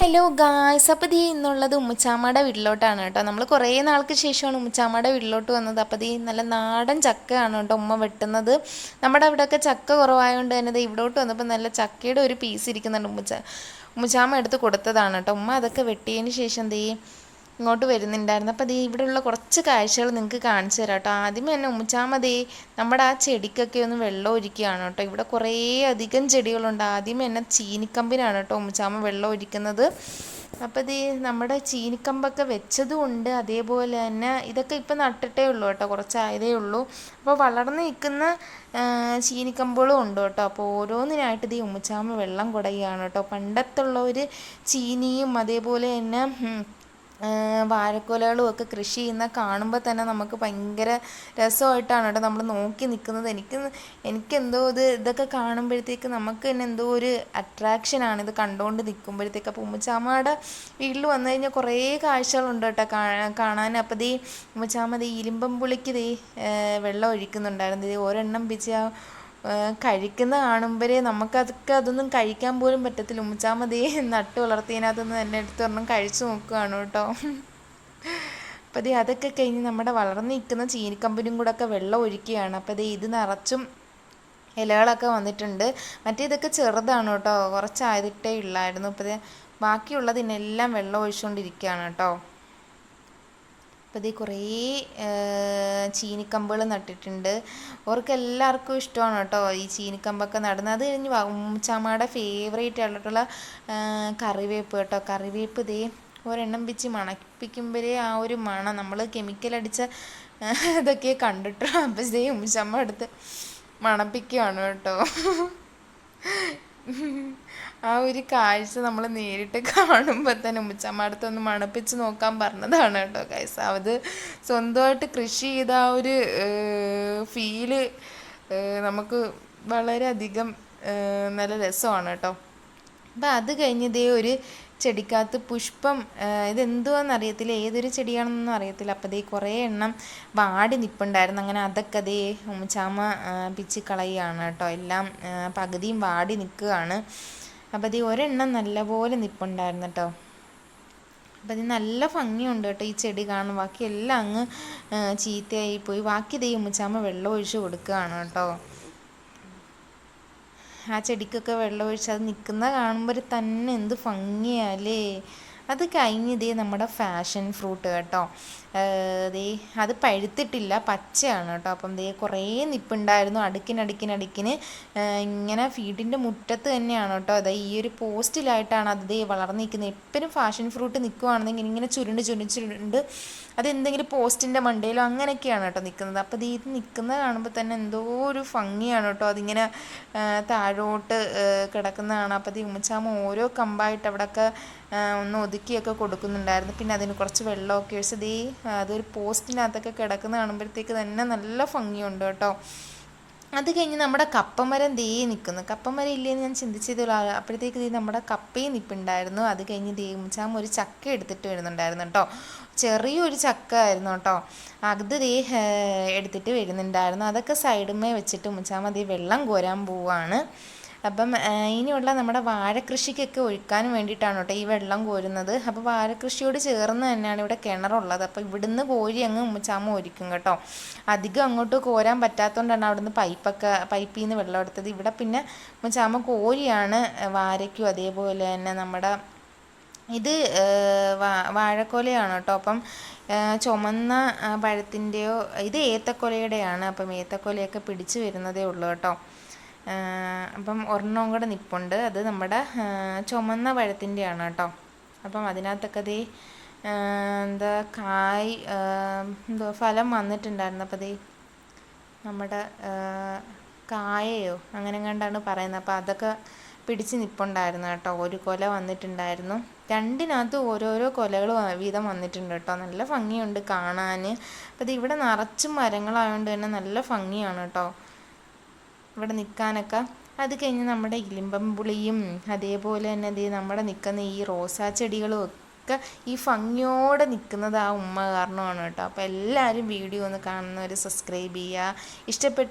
Hello guys അപ്പോൾ ദീ ഇന്നുള്ളത് ഉമ്മച്ചാമ്മയുടെ വീട്ടിലോട്ടാണ് കേട്ടോ. നമ്മൾ കുറേ നാൾക്ക് ശേഷമാണ് ഉമ്മച്ചാമ്മയുടെ വീട്ടിലോട്ട് വന്നത്. അപ്പോൾ ദീ നല്ല നാടൻ ചക്കയാണ് കേട്ടോ ഉമ്മ വെട്ടുന്നത്. നമ്മുടെ അവിടെയൊക്കെ ചക്ക കുറവായതുകൊണ്ട് തന്നെ ദേ ഇവിടോട്ട് വന്നപ്പോൾ നല്ല ചക്കയുടെ ഒരു പീസ് ഇരിക്കുന്നുണ്ട് ഉമ്മച്ച ഉമ്മച്ചാമ്മ എടുത്ത് കൊടുത്തതാണ് കേട്ടോ. ഉമ്മ അതൊക്കെ വെട്ടിയതിന് ശേഷം ദേ ഇങ്ങോട്ട് വരുന്നുണ്ടായിരുന്നു. അപ്പോൾ ദേ ഇവിടെയുള്ള കുറച്ച് കാഴ്ചകൾ നിങ്ങൾക്ക് കാണിച്ചു തരാം കേട്ടോ. ആദ്യമേ തന്നെ ഉമ്മച്ചാമതി നമ്മുടെ ആ ചെടിക്കൊക്കെ ഒന്ന് വെള്ളം ഒഴിക്കുകയാണ് കേട്ടോ. ഇവിടെ കുറേ അധികം ചെടികളുണ്ട്. ആദ്യമേ തന്നെ ചീനിക്കമ്പിനാണ് കേട്ടോ ഉമ്മച്ചാമ വെള്ളം ഒഴിക്കുന്നത്. അപ്പോൾ ദേ നമ്മുടെ ചീനിക്കമ്പൊക്കെ വെച്ചതുകൊണ്ട് അതേപോലെ തന്നെ ഇതൊക്കെ ഇപ്പം നട്ടിട്ടേ ഉള്ളൂ കേട്ടോ. കുറച്ചായതേ ഉള്ളൂ. അപ്പോൾ വളർന്ന് നിൽക്കുന്ന ചീനിക്കമ്പുകളും ഉണ്ട് കേട്ടോ. അപ്പോൾ ഓരോന്നിനായിട്ട് ദേ ഉമ്മച്ചാമ വെള്ളം കുടയുകയാണ് കേട്ടോ. പണ്ടത്തുള്ള ഒരു ചീനിയും അതേപോലെ തന്നെ വാഴക്കുലകളും ഒക്കെ കൃഷി ചെയ്യുന്ന കാണുമ്പോൾ തന്നെ നമുക്ക് ഭയങ്കര രസമായിട്ടാണ് കേട്ടോ നമ്മൾ നോക്കി നിൽക്കുന്നത് എനിക്ക് എനിക്കെന്തോ ഇത് ഇതൊക്കെ കാണുമ്പോഴത്തേക്ക് നമുക്ക് തന്നെ എന്തോ ഒരു അട്രാക്ഷനാണ് ഇത് കണ്ടുകൊണ്ട് നിൽക്കുമ്പോഴത്തേക്ക് അപ്പോൾ ഉമ്മച്ചാമ്മയുടെ വീട്ടിൽ വന്നു കഴിഞ്ഞാൽ കുറേ കാഴ്ചകളുണ്ട് കേട്ടോ കാണാൻ. അപ്പോൾ ദേ ഉമ്മച്ചാമ്മ ദേ ഇരുമ്പം പുളിക്ക് ദേ വെള്ളം ഒഴിക്കുന്നുണ്ടായിരുന്നു. ദേ ഒരെണ്ണം പിച്ച് കഴിക്കുന്ന കാണുമ്പോഴേ നമുക്കതൊക്കെ അതൊന്നും കഴിക്കാൻ പോലും പറ്റത്തില്ല. ഉമ്മച്ചാമ്മ മതി. നട്ട് വളർത്തിയതിനകത്തുനിന്ന് തന്നെ എടുത്ത് ഒരെണ്ണം കഴിച്ചു നോക്കുകയാണ് കേട്ടോ. അപ്പോൾ ദേ അതൊക്കെ കഴിഞ്ഞ് നമ്മുടെ വളർന്നു നിൽക്കുന്ന ചീനിക്കമ്പനും കൂടെ ഒക്കെ വെള്ളം ഒഴിക്കുകയാണ്. അപ്പോൾ ദേ ഇത് നിറച്ചും ഇലകളൊക്കെ വന്നിട്ടുണ്ട്. മറ്റേ ഇതൊക്കെ ചെറുതാണ് കേട്ടോ. കുറച്ചായതിട്ടേ ഉള്ളായിരുന്നു. അപ്പോൾ ബാക്കിയുള്ളതിനെല്ലാം വെള്ളം ഒഴിച്ചുകൊണ്ടിരിക്കുകയാണ് കേട്ടോ. അപ്പോൾ ഇത് കുറേ ചീനിക്കമ്പുകൾ നട്ടിട്ടുണ്ട്. അവർക്ക് എല്ലാവർക്കും ഇഷ്ടമാണ് കേട്ടോ ഈ ചീനിക്കമ്പൊക്കെ നടുന്നത്. അത് കഴിഞ്ഞ് ഉമ്മച്ചാമ്മയുടെ ഫേവറേറ്റ് ആയിട്ടുള്ള കറിവേപ്പ് കേട്ടോ. കറിവേപ്പ് ഇതേ ഒരെണ്ണം വെച്ച് മണപ്പിക്കുമ്പോഴേ ആ ഒരു മണം. നമ്മൾ കെമിക്കൽ അടിച്ച ഇതൊക്കെ കണ്ടിട്ടുള്ളൂ അപ്പം ഇതേ ഉമ്മച്ചമ്മ എടുത്ത് മണപ്പിക്കുകയാണ് കേട്ടോ. ആ ഒരു കാഴ്ച നമ്മൾ നേരിട്ട് കാണുമ്പോൾ തന്നെ ഉമ്മച്ചമ്മടത്ത് ഒന്ന് മണപ്പിച്ച് നോക്കാൻ പറഞ്ഞതാണ് കേട്ടോ കൈസ അത് സ്വന്തമായിട്ട് കൃഷി ചെയ്ത ആ ഒരു ഫീൽ നമുക്ക് വളരെയധികം നല്ല രസമാണ് കേട്ടോ. അപ്പം അത് കഴിഞ്ഞതേ ഒരു ചെടിക്കകത്ത് പുഷ്പം ഇതെന്തുവാന്ന് അറിയത്തില്ല. ഏതൊരു ചെടിയാണെന്നൊന്നും അറിയത്തില്ല. അപ്പോൾ ദേ കുറേ എണ്ണം വാടി നിൽപ്പുണ്ടായിരുന്നു അങ്ങനെ അതൊക്കെ ദേ ഉമ്മച്ചാമ്മ പിച്ച് കളയുകയാണ് കേട്ടോ. എല്ലാം പകുതിയും വാടി നിൽക്കുകയാണ്. അപ്പോൾ ഈ ഒരെണ്ണം നല്ലപോലെ നിൽപ്പുണ്ടായിരുന്നു കേട്ടോ അപ്പം ഇത് നല്ല ഭംഗിയുണ്ട് കേട്ടോ ഈ ചെടി കാണും. ബാക്കി എല്ലാം അങ്ങ് ചീത്തയായി പോയി. ബാക്കി ദേ ഉമ്മച്ചാമ്മ വെള്ളം ഒഴിച്ച് കൊടുക്കുകയാണ് കേട്ടോ ആ ചെടിക്കൊക്കെ വെള്ളം ഒഴിച്ച് അത് നിൽക്കുന്ന കാണുമ്പോൾ തന്നെ എന്ത് ഭംഗിയാലേ അത് കഴിഞ്ഞതേ ഇതേ നമ്മുടെ ഫാഷൻ ഫ്രൂട്ട് കേട്ടോ ദേ അത് പഴുത്തിട്ടില്ല പച്ചയാണ് കേട്ടോ അപ്പം ദേ കുറേ നിപ്പുണ്ടായിരുന്നു. അടുക്കിനടുക്കിനടുക്കിന് ഇങ്ങനെ ഫീഡിന്റെ മുറ്റത്ത് തന്നെയാണ് കേട്ടോ അതെ ഈ ഒരു പോസ്റ്റിലായിട്ടാണ് അത് ദേ വളർന്നു നിൽക്കുന്നത്. എപ്പോഴും ഫാഷൻ ഫ്രൂട്ട് നിൽക്കുവാണെന്നെങ്കിൽ ഇങ്ങനെ ചുരുണ്ട് ചുരുണ്ട് അതെന്തെങ്കിലും പോസ്റ്റിന്റെ മണ്ടയിലോ അങ്ങനെയൊക്കെയാണ് കേട്ടോ നിൽക്കുന്നത്. അപ്പോൾ ഇത് നിൽക്കുന്നത് കാണുമ്പോൾ തന്നെ എന്തോ ഒരു ഭംഗിയാണ് കേട്ടോ അതിങ്ങനെ താഴോട്ട് കിടക്കുന്നതാണ്. അപ്പോൾ ഈ ഉമ്മച്ചാമ ഓരോ കമ്പായിട്ട് അവിടെയൊക്കെ ഒന്ന് ഒതുക്കിയൊക്കെ കൊടുക്കുന്നുണ്ടായിരുന്നു. പിന്നെ അതിന് കുറച്ച് വെള്ളമൊക്കെ ഒഴിച്ച് ദേ അതൊരു പോസ്റ്റിനകത്തൊക്കെ കിടക്കുന്ന കാണുമ്പോഴത്തേക്ക് തന്നെ നല്ല ഭംഗിയുണ്ട് കേട്ടോ. അത് കഴിഞ്ഞ് നമ്മുടെ കപ്പമരം ദേ നിൽക്കുന്നു. കപ്പമരം ഇല്ലേന്ന് ഞാൻ ചിന്തിച്ചതുള്ള അപ്പോഴത്തേക്ക് ദേ നമ്മുടെ കപ്പയും നിൽപ്പുണ്ടായിരുന്നു അത് കഴിഞ്ഞ് ദേ ഒരു ചക്ക എടുത്തിട്ട് വരുന്നുണ്ടായിരുന്നു കേട്ടോ. ചെറിയൊരു ചക്ക ആയിരുന്നു കേട്ടോ. അത് ദേ എടുത്തിട്ട് വരുന്നുണ്ടായിരുന്നു. അതൊക്കെ സൈഡുമേ വെച്ചിട്ട് മുച്ചാമ്മ ദേ വെള്ളം കോരാൻ പോവാണ്. അപ്പം ഇനിയുള്ള നമ്മുടെ വാഴക്കൃഷിക്കൊക്കെ ഒഴുക്കാൻ വേണ്ടിയിട്ടാണ് കേട്ടോ ഈ വെള്ളം കോരുന്നത്. അപ്പോൾ വാഴ കൃഷിയോട് ചേർന്ന് തന്നെയാണ് ഇവിടെ കിണറുള്ളത്. അപ്പോൾ ഇവിടുന്ന് കോരി അങ്ങ് ഉമ്മച്ചാമ്മ ഒരിക്കും കേട്ടോ. അധികം അങ്ങോട്ട് കോരാൻ പറ്റാത്തതുകൊണ്ടാണ് അവിടുന്ന് പൈപ്പൊക്കെ പൈപ്പിൽ നിന്ന് വെള്ളം എടുത്തത്. ഇവിടെ പിന്നെ ഉമ്മച്ചാമ്മ കോരിയാണ് വാരയ്ക്കും അതേപോലെ തന്നെ നമ്മുടെ ഇത് വാഴക്കൊലയാണ് കേട്ടോ. അപ്പം ചുമന്ന പഴത്തിന്റെയോ ഇത് ഏത്തക്കൊലയുടെയാണ്. അപ്പം ഏത്തക്കൊലയൊക്കെ പിടിച്ചു വരുന്നതേ ഉള്ളൂ കേട്ടോ. അപ്പം ഒരെണ്ണവും കൂടെ നിപ്പുണ്ട്. അത് നമ്മുടെ ചുമന്ന പഴത്തിന്റെയാണ് കേട്ടോ. അപ്പം അതിനകത്തൊക്കെ ദേ എന്താ കായ് എന്തോ ഫലം വന്നിട്ടുണ്ടായിരുന്നു. അപ്പോൾ ദേ നമ്മുടെ കായയോ അങ്ങനെ കണ്ടാണ് പറയുന്നത്. അപ്പോൾ അതൊക്കെ പിടിച്ച് നിപ്പുണ്ടായിരുന്നു കേട്ടോ. ഒരു കൊല വന്നിട്ടുണ്ടായിരുന്നു. രണ്ടിനകത്ത് ഓരോരോ കൊലകൾ വീതം വന്നിട്ടുണ്ട് കേട്ടോ. നല്ല ഭംഗിയുണ്ട് കാണാൻ. അപ്പോൾ ഇത് ഇവിടെ നിറച്ചും മരങ്ങളായതുകൊണ്ട് തന്നെ നല്ല ഭംഗിയാണ് കേട്ടോ. ഇവിടെ നിൽക്കാനൊക്കെ അത് കഴിഞ്ഞ് നമ്മുടെ ഇലിമ്പം പുളിയും അതേപോലെ തന്നെ അതേ നമ്മുടെ നിൽക്കുന്ന ഈ റോസാ ചെടികളും ഒക്കെ ഈ ഭംഗിയോടെ നിൽക്കുന്നത് ആ ഉമ്മ കാരണമാണ് കേട്ടോ. അപ്പോൾ എല്ലാവരും വീഡിയോ ഒന്ന് കാണുന്നവർ സബ്സ്ക്രൈബ് ചെയ്യുക. ഇഷ്ടപ്പെട്ട